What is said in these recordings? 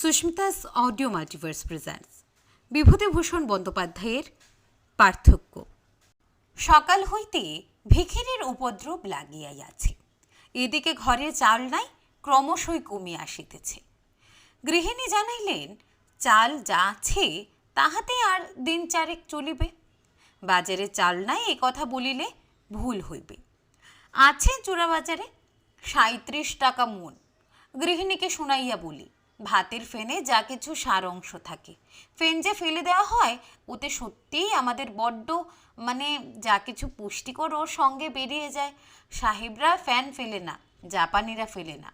Susmita's audio multiverse presents. Bibhutibhushan বন্দ্যোপাধ্যায়ের পার্থক্য। সকাল হইতে ভিখিরির উপদ্রব লাগিয়াই আছে এদিকে ঘরে চাল নাই, ক্রমশই কমিয়া আসিতেছে। গৃহিণী জানাইলেন, চাল যা আছে, তাহাতে আর দিন চারেক চলিবে। বাজারে চাল নাই, এ কথা বলিলে ভুল হইবে। আছে চূড়া বাজারে সাঁত্রিশ টাকা মন। গৃহিণীকে শুনাইয়া বলি ভাতের ফেনে যা কিছু সার অংশ থাকে। ফেন যে ফেলে দেওয়া হয়, ওতে সত্যিই আমাদের বড্ড মানে যা কিছু পুষ্টিকর ওর সঙ্গে বেরিয়ে যায়। সাহেবরা ফ্যান ফেলে না, জাপানিরা ফেলে না।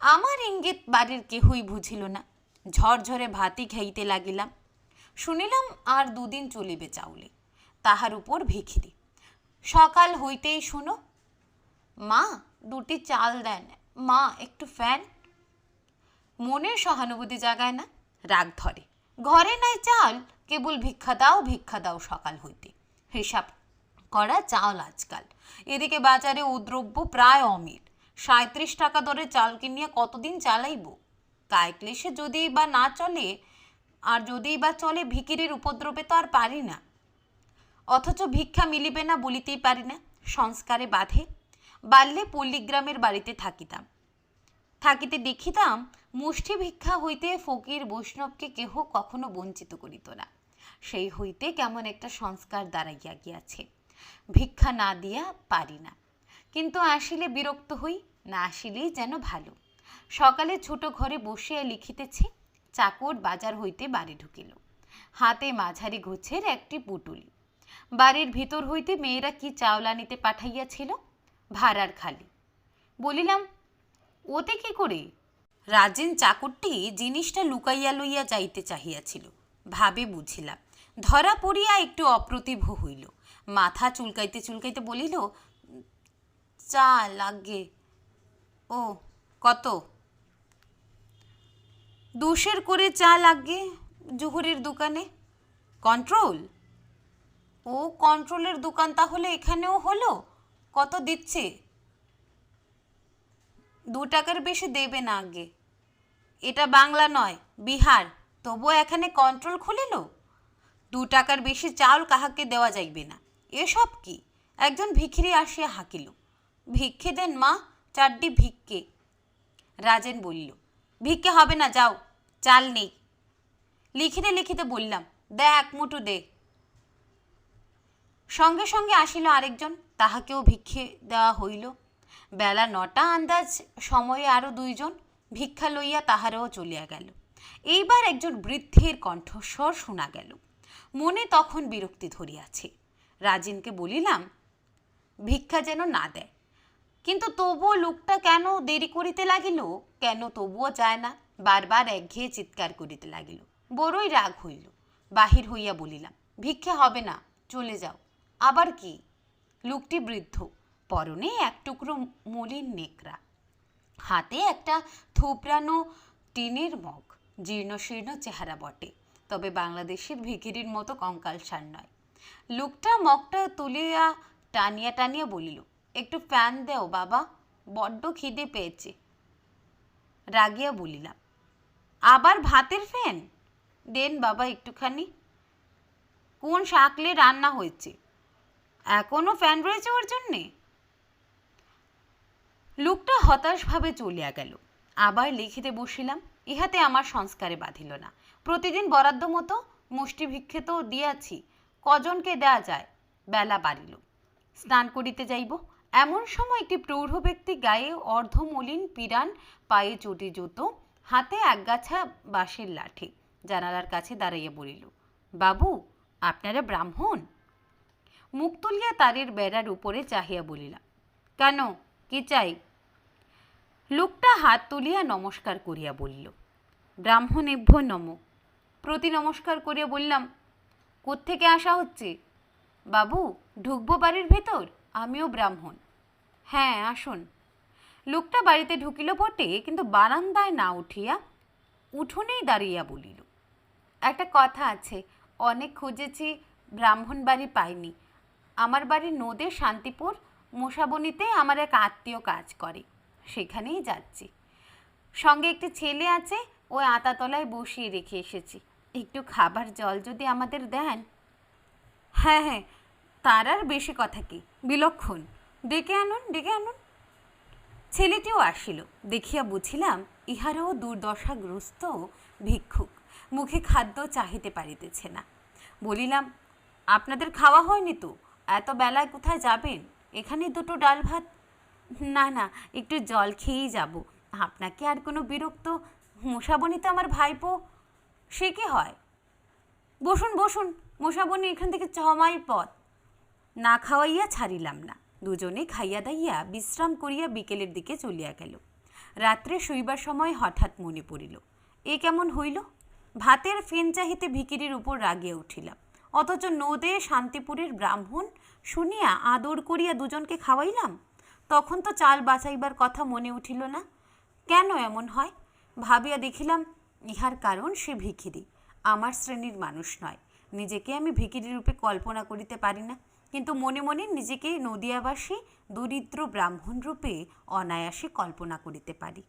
আমার ইঙ্গিত বাড়ির কেহই বুঝিল না। ঝরঝরে ভাতই খাইতে লাগিলাম। শুনিলাম আর দুদিন চলিবে চাউলে, তাহার উপর ভিখিরি। সকাল হইতেই শুনো, মা দুটি চাল দেন, মা একটু ফ্যান মনের সহানুভূতি জাগায় না, রাগ ধরে। ঘরে নাই চাল, কেবল ভিক্ষা দাও ভিক্ষা দাও সকাল হইতে। হিসাব করা চাল আজকাল। এদিকে বাজারে উদ্রব্য প্রায় অমিল। সাঁত্রিশ টাকা দরে চাল কিনিয়া কতদিন চালাইব? কায়ক্লেশে যদি বা না চলে, আর যদি বা চলে, ভিকিরির উপদ্রবে তো আর পারি না। অথচ ভিক্ষা মিলিবে না বলিতেই পারি না। সংস্কারে বাধে। বাল্যে পল্লীগ্রামের বাড়িতে থাকিতাম। থাকিতে দেখিতাম মুষ্টি ভিক্ষা হইতে ফকির বৈষ্ণবকে কেহ কখনো বঞ্চিত করিত না। সেই হইতে কেমন একটা সংস্কার দাঁড়াইয়া গিয়াছে। ভিক্ষা না দিয়া পারি না। কিন্তু আসিলে বিরক্ত হই, না আসিলেই যেন ভালো। সকালে ছোট ঘরে বসিয়া লিখিতেছি, চাকর বাজার হইতে বাড়ি ঢুকিল। হাতে মাঝারি গোছের একটি পুটুলি। বাড়ির ভিতর হইতে মেয়েরা কি চাওলা নিতে পাঠাইয়াছিল? ভাড়ার খালি। বলিলাম ওতে কি করে? রাজেন চাকরটি জিনিসটা লুকাইয়া লইয়া যাইতে চাহিয়াছিল। ভাবে বুঝিলাম, ধরা পড়িয়া একটু অপ্রতিভ হইল। মাথা চুলকাইতে চুলকাইতে বলিল, চা লাগে। ও, কত? দুশের করে চা লাগে জুহুরির দোকানে। কন্ট্রোল? ও, কন্ট্রোলের দোকান তাহলে এখানেও হলো? কত দিচ্ছে? দু টাকার বেশি দেবে না আগে। এটা বাংলা নয়, বিহার। তবুও এখানে কন্ট্রোল খুলিল? দু টাকার বেশি চাল কাহাকে দেওয়া যাইবে না? এসব কি? একজন ভিখিরি আসিয়া হাঁকিল। ভিক্ষে দেন মা, চারটি ভিক্ষে। রাজেন বলল, ভিক্ষে হবে না, যাও, চাল নেই। লিখিতে লিখিতে বললাম দে এক মুঠো দে। সঙ্গে সঙ্গে আসিল আরেকজন, তাহাকেও ভিক্ষে দেওয়া হইল। বেলা নটা আন্দাজ, সময়ে আরও দুইজন ভিক্ষা লইয়া তাহারাও চলিয়া গেল। এইবার একজন বৃদ্ধের কণ্ঠস্বর শোনা গেল। মনে তখন বিরক্তি ধরিয়াছে। রাজিনকে বলিলাম, ভিক্ষা যেন না দেয়। কিন্তু তবুও লোকটা কেন দেরি করিতে লাগিল? কেন তবুও যায় না? বারবার একঘেয়ে চিৎকার করিতে লাগিল। বড়ই রাগ হইল। বাহির হইয়া বলিলাম, ভিক্ষা হবে না, চলে যাও। আবার কি? লোকটি বৃদ্ধ পরনে এক টুকরো মলিন নেকড়া। হাতে একটা থুপড়ানো টিনের মগ জীর্ণশীর্ণ চেহারা বটে, তবে বাংলাদেশের ভিখিরির মতো কঙ্কালসার নয়। লোকটা মগটা তুলিয়া টানিয়া টানিয়া বলিল, একটু ফ্যান দেও বাবা, বড্ড খিদে পেয়েছে। রাগিয়া বলিলাম, আবার ভাতের ফ্যান? দেন বাবা একটুখানি। কোন শাকলে রান্না হয়েছে? এখনও ফ্যান রয়েছে ওর জন্যে? লোকটা হতাশভাবে চলিয়া গেল। আবার লিখিতে বসিলাম, ইহাতে আমার সংস্কারে বাঁধিল না। প্রতিদিন বরাদ্দ মতো মুষ্টি ভিক্ষে তো দিয়াছি, কজনকে দেয়া যায়? বেলা বাড়িল। স্নান করিতে যাইব। এমন সময় একটি প্রৌঢ় ব্যক্তি গায়ে অর্ধমলিন পিরান, পায়ে চটি জুতো, হাতে একগাছা বাঁশের লাঠি জানালার কাছে দাঁড়াইয়া বলিল, বাবু, আপনারা ব্রাহ্মণ? মুখ তুলিয়া তারের বেড়ার উপরে চাহিয়া বলিলাম, কেন? কি চাই? লোকটা হাত তুলিয়া নমস্কার করিয়া বলিল, ব্রাহ্মণেভ্য নম। প্রতি নমস্কার করিয়া বললাম, কোত্থেকে আসা হচ্ছে? বাবু, ঢুকবো বাড়ির ভেতর? আমিও ব্রাহ্মণ। হ্যাঁ আসুন। লোকটা বাড়িতে ঢুকিল বটে, কিন্তু বারান্দায় না উঠিয়া উঠোনেই দাঁড়িয়া বলিল, একটা কথা আছে, অনেক খুঁজেছি, ব্রাহ্মণ বাড়ি পাইনি। আমার বাড়ি নদে শান্তিপুর মুসাবনিতে আমার এক আত্মীয় কাজ করে, সেখানেই যাচ্ছি। সঙ্গে একটি ছেলে আছে, ওই আতাতলায় বসিয়ে রেখে এসেছি। একটু খাবার জল যদি আমাদের দেন। হ্যাঁ হ্যাঁ তার আর বেশি কথা কি, বিলক্ষণ। ডেকে আনুন ডেকে আনুন। ছেলেটিও আসিল, দেখিয়া বুঝিলাম ইহারও দুর্দশাগ্রস্ত ভিক্ষুক, মুখে খাদ্য চাহিতে পারিতেছে না। বলিলাম, আপনাদের খাওয়া হয়নি তো? এত বেলায় কোথায় যাবেন? এখানে দুটো ডাল ভাত? না না, একটু জল খেয়েই যাব। আপনাকে আর কোনো বিরক্ত মশাবনি তো আমার ভাইপো? সে কি হয়? বসুন বসুন, মশাবনি এখান থেকে ছ মাইল পথ। না খাওয়াইয়া ছাড়িলাম না। দুজনে খাইয়া দাইয়া বিশ্রাম করিয়া বিকেলের দিকে চলিয়া গেল। রাত্রে শুইবার সময় হঠাৎ মনে পড়িল, এ কেমন হইল? ভাতের ফেন চাহিতে ভিকিরির উপর রাগিয়া উঠিলাম। অথচ নদে শান্তিপুরের ব্রাহ্মণ। শুনিয়া আদর করিয়া দুজনকে খাওয়াইলাম? তখন তো চাল বাঁচাইবার কথা মনে উঠিল না। কেন এমন হয়? ভাবিয়া দেখিলাম, ইহার কারণ সে ভিখিরি, আমার শ্রেণির মানুষ নয়। নিজেকে আমি ভিখিরি রূপে কল্পনা করিতে পারি না। কিন্তু মনে মনে নিজেকে নদিয়াবাসী, দরিদ্র ব্রাহ্মণ রূপে অনায়াসে কল্পনা করিতে পারি।